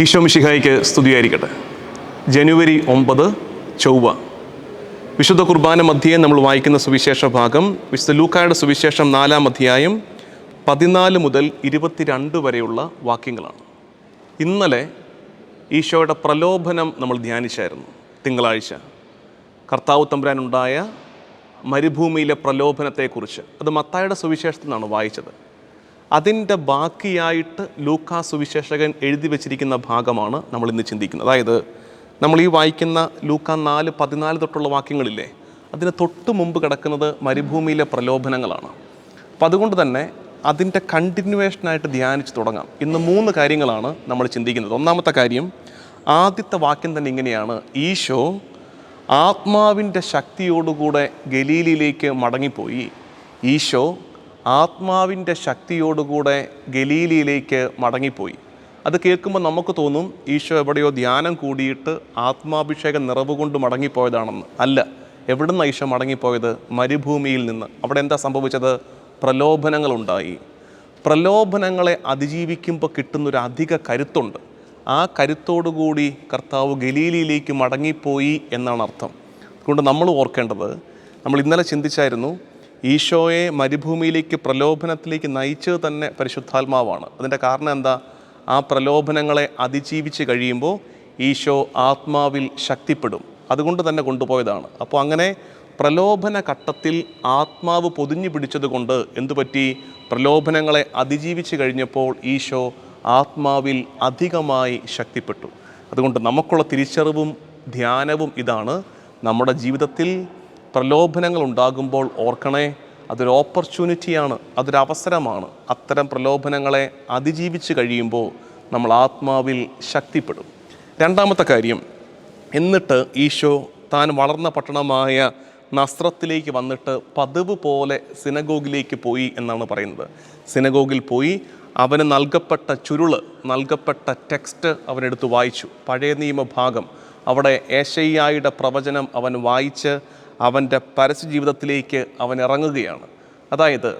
ഈശോ മിശിഹായിക്ക് സ്തുതിയായിരിക്കട്ടെ. ജനുവരി ഒമ്പത് ചൊവ്വ. വിശുദ്ധ കുർബാന മധ്യേ നമ്മൾ വായിക്കുന്ന സുവിശേഷ ഭാഗം വിശുദ്ധ ലൂക്കായുടെ സുവിശേഷം നാലാം അധ്യായം പതിനാല് മുതൽ ഇരുപത്തിരണ്ട് വരെയുള്ള വാക്യങ്ങളാണ്. ഇന്നലെ ഈശോയുടെ പ്രലോഭനം നമ്മൾ ധ്യാനിച്ചായിരുന്നു തിങ്കളാഴ്ച. കർത്താവ് തമ്പുരാനുണ്ടായ മരുഭൂമിയിലെ പ്രലോഭനത്തെക്കുറിച്ച്. അത് മത്തായുടെ സുവിശേഷത്തിൽ നിന്നാണ് വായിച്ചത്. അതിന്റെ ബാക്കിയായിട്ട് ലൂക്കാ സുവിശേഷകൻ എഴുതി വച്ചിരിക്കുന്ന ഭാഗമാണ് നമ്മൾ ഇന്ന് ചിന്തിക്കുന്നത്. അതായത് നമ്മൾ ഈ വായിക്കുന്ന ലൂക്ക നാല് പതിനാല് തൊട്ടുള്ള വാക്യങ്ങളില്ലേ അതിന് തൊട്ട് മുമ്പ് കിടക്കുന്നത് മരുഭൂമിയിലെ പ്രലോഭനങ്ങളാണ്. അപ്പം അതുകൊണ്ട് തന്നെ അതിന്റെ കണ്ടിന്യൂവേഷനായിട്ട് ധ്യാനിച്ച് തുടങ്ങാം. ഇന്ന് മൂന്ന് കാര്യങ്ങളാണ് നമ്മൾ ചിന്തിക്കുന്നത്. ഒന്നാമത്തെ കാര്യം ആദ്യത്തെ വാക്യം തന്നെ ഇങ്ങനെയാണ്. ഈശോ ആത്മാവിന്റെ ശക്തിയോടുകൂടെ ഗലീലിയിലേക്ക് മടങ്ങിപ്പോയി. ഈശോ ആത്മാവിന്റെ ശക്തിയോടുകൂടെ ഗലീലിയിലേക്ക് മടങ്ങിപ്പോയി. അത് കേൾക്കുമ്പോൾ നമുക്ക് തോന്നും ഈശോ എവിടെയോ ധ്യാനം കൂടിയിട്ട് ആത്മാഭിഷേകം നിറവ് കൊണ്ട് മടങ്ങിപ്പോയതാണെന്ന്. അല്ല എവിടുന്ന ഈശോ മടങ്ങിപ്പോയത്? മരുഭൂമിയിൽ നിന്ന്. അവിടെ എന്താ സംഭവിച്ചത്? പ്രലോഭനങ്ങളുണ്ടായി. പ്രലോഭനങ്ങളെ അതിജീവിക്കുമ്പോൾ കിട്ടുന്നൊരു അധിക കരുത്തുണ്ട്. ആ കരുത്തോടുകൂടി കർത്താവ് ഗലീലിയിലേക്ക് മടങ്ങിപ്പോയി എന്നാണ് അർത്ഥം. അതുകൊണ്ട് നമ്മൾ ഓർക്കേണ്ടത് നമ്മൾ ഇന്നലെ ചിന്തിച്ചായിരുന്നു ഈശോയെ മരുഭൂമിയിലേക്ക് പ്രലോഭനത്തിലേക്ക് നയിച്ചത് തന്നെ പരിശുദ്ധാത്മാവാണ്. അതിന്റെ കാരണം എന്താ? ആ പ്രലോഭനങ്ങളെ അതിജീവിച്ച് കഴിയുമ്പോൾ ഈശോ ആത്മാവിൽ ശക്തിപ്പെടും. അതുകൊണ്ട് തന്നെ കൊണ്ടുപോയതാണ്. അപ്പോൾ അങ്ങനെ പ്രലോഭന ഘട്ടത്തിൽ ആത്മാവ് പൊതിഞ്ഞു പിടിച്ചതുകൊണ്ട് എന്തുപറ്റി? പ്രലോഭനങ്ങളെ അതിജീവിച്ച് കഴിഞ്ഞപ്പോൾ ഈശോ ആത്മാവിൽ അധികമായി ശക്തിപ്പെട്ടു. അതുകൊണ്ട് നമുക്കുള്ള തിരിച്ചറിവും ധ്യാനവും ഇതാണ്. നമ്മുടെ ജീവിതത്തിൽ പ്രലോഭനങ്ങൾ ഉണ്ടാകുമ്പോൾ ഓർക്കണേ അതൊരു ഓപ്പർച്യൂണിറ്റിയാണ് അതൊരു അവസരമാണ്. അത്തരം പ്രലോഭനങ്ങളെ അതിജീവിച്ച് കഴിയുമ്പോൾ നമ്മൾ ആത്മാവിൽ ശക്തിപ്പെടും. രണ്ടാമത്തെ കാര്യം എന്നിട്ട് ഈശോ താൻ വളർന്ന പട്ടണമായ നസ്രത്തിലേക്ക് വന്നിട്ട് പതിവ് പോലെ സിനഗോഗിലേക്ക് പോയി എന്നാണ് പറയുന്നത്. സിനഗോഗിൽ പോയി അവന് നൽകപ്പെട്ട ചുരുൾ നൽകപ്പെട്ട ടെക്സ്റ്റ് അവനെടുത്ത് വായിച്ചു. പഴയ നിയമ ഭാഗം അവിടെ ഏഷയ്യായുടെ പ്രവചനം അവൻ വായിച്ച് അവന്റെ പരസ്യ ജീവിതത്തിലേക്ക് അവൻ ഇറങ്ങുകയാണ്. അതായത്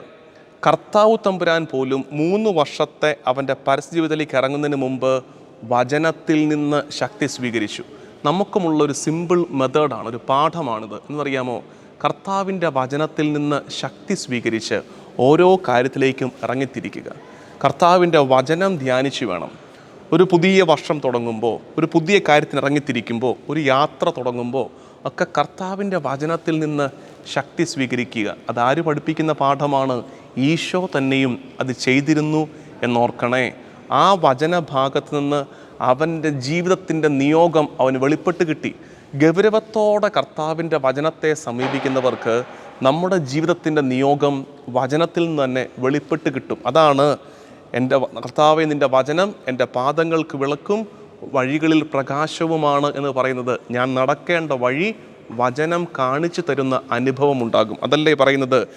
കർത്താവ് തമ്പുരാൻ പോലും മൂന്ന് വർഷത്തെ അവന്റെ പരസ്യ ജീവിതത്തിലേക്ക് ഇറങ്ങുന്നതിന് മുമ്പ് വചനത്തിൽ നിന്ന് ശക്തി സ്വീകരിച്ചു. നമുക്കുമുള്ള ഒരു സിമ്പിൾ മെത്തേഡാണ് ഒരു പാഠമാണിത്. എന്നറിയാമോ? കർത്താവിന്റെ വചനത്തിൽ നിന്ന് ശക്തി സ്വീകരിച്ച് ഓരോ കാര്യത്തിലേക്കും ഇറങ്ങിത്തിരിക്കുക. കർത്താവിന്റെ വചനം ധ്യാനിച്ച് വേണം. ഒരു പുതിയ വർഷം തുടങ്ങുമ്പോൾ ഒരു പുതിയ കാര്യത്തിന് ഇറങ്ങിത്തിരിക്കുമ്പോൾ ഒരു യാത്ര തുടങ്ങുമ്പോൾ ഒക്കെ കർത്താവിന്റെ വചനത്തിൽ നിന്ന് ശക്തി സ്വീകരിക്കുക. അതാര് പഠിപ്പിക്കുന്ന പാഠമാണ്? ഈശോ തന്നെയും അത് ചെയ്തിരുന്നു എന്നോർക്കണേ. ആ വചനഭാഗത്ത് നിന്ന് അവന്റെ ജീവിതത്തിന്റെ നിയോഗം അവന് വെളിപ്പെട്ട് കിട്ടി. ഗൗരവത്തോടെ കർത്താവിന്റെ വചനത്തെ സമീപിക്കുന്നവർക്ക് നമ്മുടെ ജീവിതത്തിന്റെ നിയോഗം വചനത്തിൽ നിന്ന് തന്നെ വെളിപ്പെട്ട് കിട്ടും. അതാണ് എന്റെ കർത്താവെ നിന്റെ വചനം എന്റെ പാദങ്ങൾക്ക് വിളക്കും വഴികളിൽ പ്രകാശവുമാണ് എന്ന് പറയുന്നത്. ഞാൻ നടക്കേണ്ട വഴി വചനം കാണിച്ചു തരുന്ന അനുഭവം ഉണ്ടാകും. അതല്ലേ പറയുന്നത്?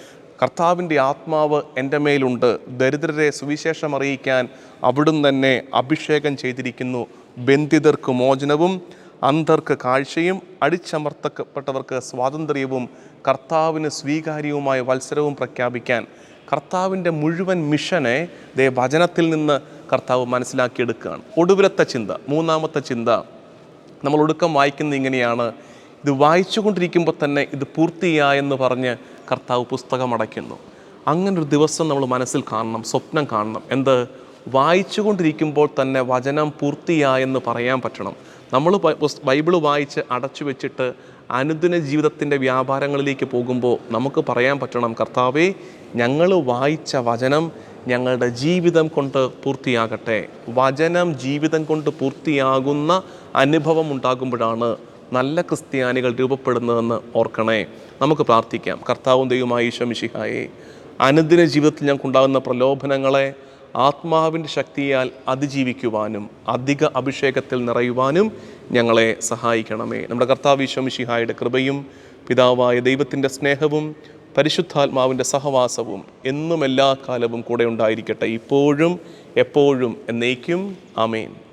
കർത്താവിന്റെ ആത്മാവ് എന്റെ മേലുണ്ട്. ദരിദ്രരെ സുവിശേഷം അറിയിക്കാൻ അവിടുന്ന് തന്നെ അഭിഷേകം ചെയ്തിരിക്കുന്നു. ബന്ധിതർക്ക് മോചനവും അന്ധർക്ക് കാഴ്ചയും അടിച്ചമർത്തപ്പെട്ടവർക്ക് സ്വാതന്ത്ര്യവും കർത്താവിന് സ്വീകാര്യവുമായ വത്സരവും പ്രഖ്യാപിക്കാൻ കർത്താവിന്റെ മുഴുവൻ മിഷനെ ദേ വചനത്തിൽ നിന്ന് കർത്താവ് മനസ്സിലാക്കിയെടുക്കുകയാണ്. ഒടുവിലത്തെ ചിന്ത മൂന്നാമത്തെ ചിന്ത. നമ്മൾ ഒടുക്കം വായിക്കുന്നത് ഇങ്ങനെയാണ്. ഇത് വായിച്ചുകൊണ്ടിരിക്കുമ്പോൾ തന്നെ ഇത് പൂർത്തിയായെന്ന് പറഞ്ഞ് കർത്താവ് പുസ്തകം അടയ്ക്കുന്നു. അങ്ങനൊരു ദിവസം നമ്മൾ മനസ്സിൽ കാണണം സ്വപ്നം കാണണം. എന്ത്? വായിച്ചുകൊണ്ടിരിക്കുമ്പോൾ തന്നെ വചനം പൂർത്തിയായെന്ന് പറയാൻ പറ്റണം. നമ്മൾ ബൈബിൾ വായിച്ച് അടച്ചു വെച്ചിട്ട് അനുദിന ജീവിതത്തിന്റെ വ്യാപാരങ്ങളിലേക്ക് പോകുമ്പോൾ നമുക്ക് പറയാൻ പറ്റണം കർത്താവേ ഞങ്ങൾ വായിച്ച വചനം ഞങ്ങളുടെ ജീവിതം കൊണ്ട് പൂർത്തിയാകട്ടെ. വചനം ജീവിതം കൊണ്ട് പൂർത്തിയാകുന്ന അനുഭവം ഉണ്ടാകുമ്പോഴാണ് നല്ല ക്രിസ്ത്യാനികൾ രൂപപ്പെടുന്നതെന്ന് ഓർക്കണേ. നമുക്ക് പ്രാർത്ഥിക്കാം. കർത്താവും ദൈവമായി ഈശോമിഷിഹായെ അനുദിന ജീവിതത്തിൽ ഞങ്ങൾക്കുണ്ടാകുന്ന പ്രലോഭനങ്ങളെ ആത്മാവിന്റെ ശക്തിയാൽ അതിജീവിക്കുവാനും അധിക അഭിഷേകത്തിൽ നിറയുവാനും ഞങ്ങളെ സഹായിക്കണമേ. നമ്മുടെ കർത്താവ് ഈശോമിഷിഹായുടെ കൃപയും പിതാവായ ദൈവത്തിന്റെ സ്നേഹവും പരിശുദ്ധാത്മാവിന്റെ സഹവാസവും എന്നും എല്ലാ കാലവും കൂടെ ഉണ്ടായിരിക്കട്ടെ. ഇപ്പോഴും എപ്പോഴും എന്നേക്കും. ആമേൻ.